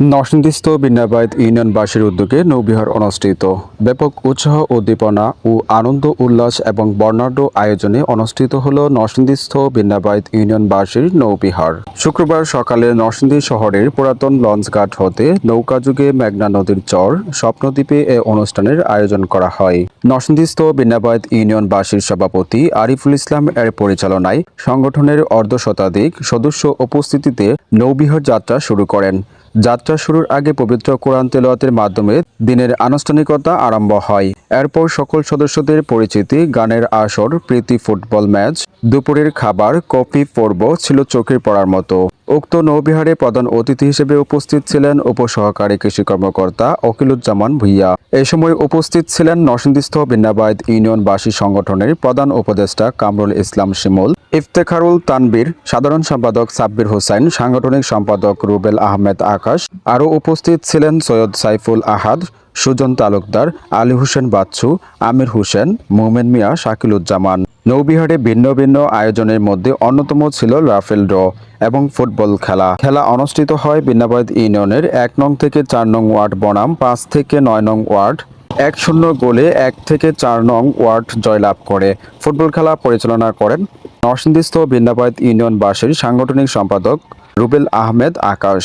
নরসিংদীস্থ বিন্যাবায়ত ইউনিয়নবাসীর উদ্যোগে নৌবিহার অনুষ্ঠিত। ব্যাপক উৎসাহ, উদ্দীপনা ও আনন্দ, উল্লাস এবং বর্ণাঢ্য আয়োজনে অনুষ্ঠিত হল নরসিংদীস্থ বিন্যাবায়ত ইউনিয়নবাসীর নৌবিহার। শুক্রবার সকালে নরসিংদী শহরের পুরাতন লঞ্চঘাট হতে নৌকা যুগে মেঘনা নদীর চর স্বপ্নদ্বীপে এ অনুষ্ঠানের আয়োজন করা হয়। নরসিংদীস্থ বিন্যাবায়ত ইউনিয়নবাসীর সভাপতি আরিফুল ইসলাম এর পরিচালনায় সংগঠনের অর্ধ শতাধিক সদস্য উপস্থিতিতে নৌবিহার যাত্রা শুরু করেন। যাত্রা শুরুর আগে পবিত্র কোরআন তেলাওয়াতের মাধ্যমে দিনের আনুষ্ঠানিকতা আরম্ভ হয়। এরপর সকল সদস্যদের পরিচিতি, গানের আসর, প্রীতি ফুটবল ম্যাচ, দুপুরের খাবার, কফি পর্ব ছিল চোখের পড়ার মতো। উক্ত নৌবিহারে প্রধান অতিথি হিসেবে উপস্থিত ছিলেন উপসহকারী কৃষি কর্মকর্তা অকিলুজ্জামান ভুইয়া। এ সময় উপস্থিত ছিলেন নরসিংদীস্থ বিন্যাবায়ত ইউনিয়নবাসী সংগঠনের প্রধান উপদেষ্টা কামরুল ইসলাম শিমুল। ইফতেখারুল তানবীর, সাধারণ সম্পাদক সাব্বির হোসেন, সাংগঠনিক সম্পাদক রুবেল আহমেদ আকাশ, আরও উপস্থিত ছিলেন সৈয়দ সাইফুল আহাদ, সুজন তালুকদার, আলী হোসেন বাচ্চু, আমির হোসেন, মোমেন মিয়া, শাকিলুজ্জামান। নৌবিহারে ভিন্ন ভিন্ন আয়োজনের মধ্যে অন্যতম ছিল রাফেল ড্র এবং ফুটবল খেলা। খেলা অনুষ্ঠিত হয় বিন্যাবাদ ইউনিয়নের এক নং থেকে চার নং ওয়ার্ড বনাম, পাঁচ থেকে নয় নং ওয়ার্ড এক শূন্য গোলে এক থেকে চার নং ওয়ার্ড জয়লাভ করে। ফুটবল খেলা পরিচালনা করেন নরসিংদীস্থ ইউনিয়ন ইউনিয়নবাসীর সাংগঠনিক সম্পাদক রুবেল আহমেদ আকাশ।